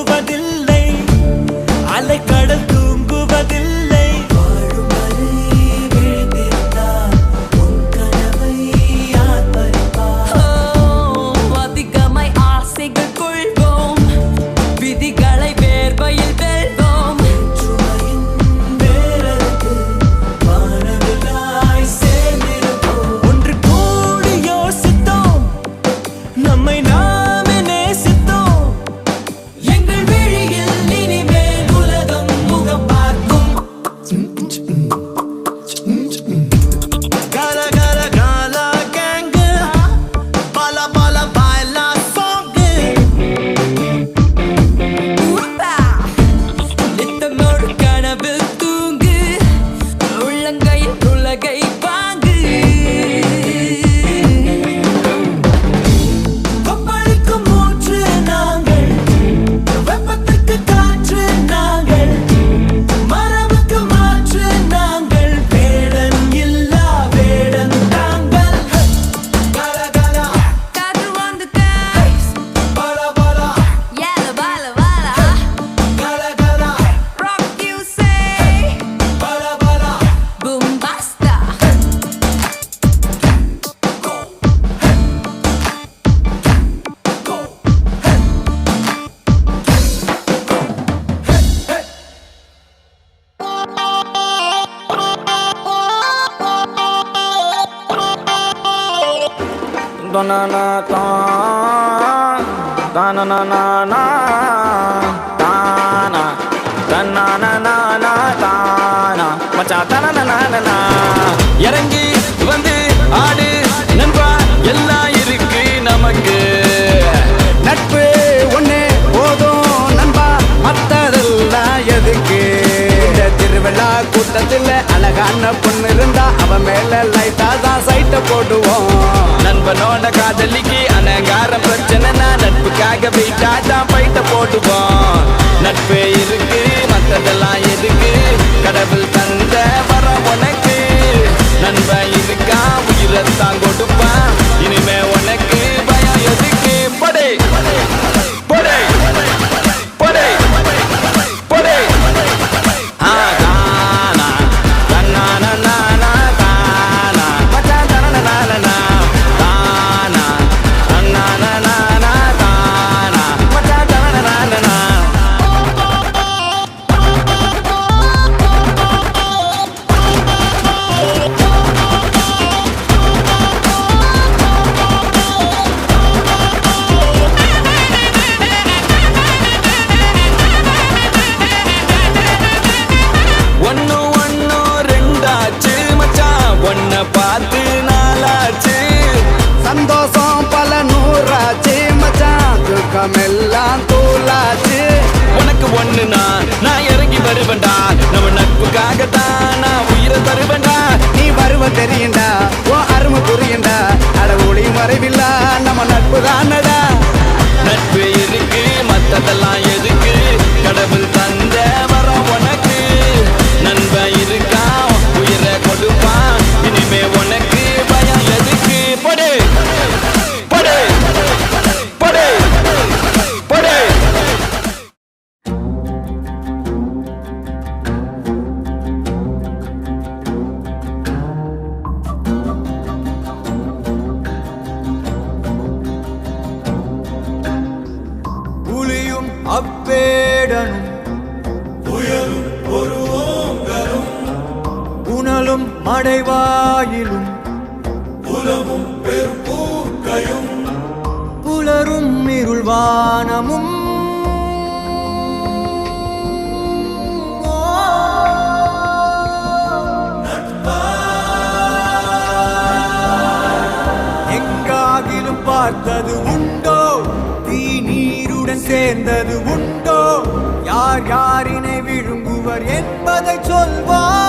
விரும்புவதில்லை na na ta na na na na ta na na na கூட்டத்தில் அழகான பொண்ணு இருந்தா அவன் மேல லைட்டா தான் சைட்டை போடுவோம். நண்பனோட காதலிக்கு அனகாரம் ஆச்சு உனக்கு ஒண்ணுனா நான் இறங்கி வருவேண்டா நம்ம நட்புக்காகத்தான் நான் உயிரை தருவேண்டா நீ வருவ தெரியுண்டா ஓ அருமை புரியுண்டா அட ஒளியும் மறைவில்லா. நம்ம நட்பு தான் பேடனும் புயலும் ஒரு ஓங்கலும். புனலும் மடைவாயிலும் புலமும் பெரும்பூக்கையும் புலரும் இருள்வானமும் பார்த்தது உண்டோ? தீ நீருடன் சேர்ந்தது உண்டோ யார் யாரினை விழுங்குவர் என்பதை சொல்வார்.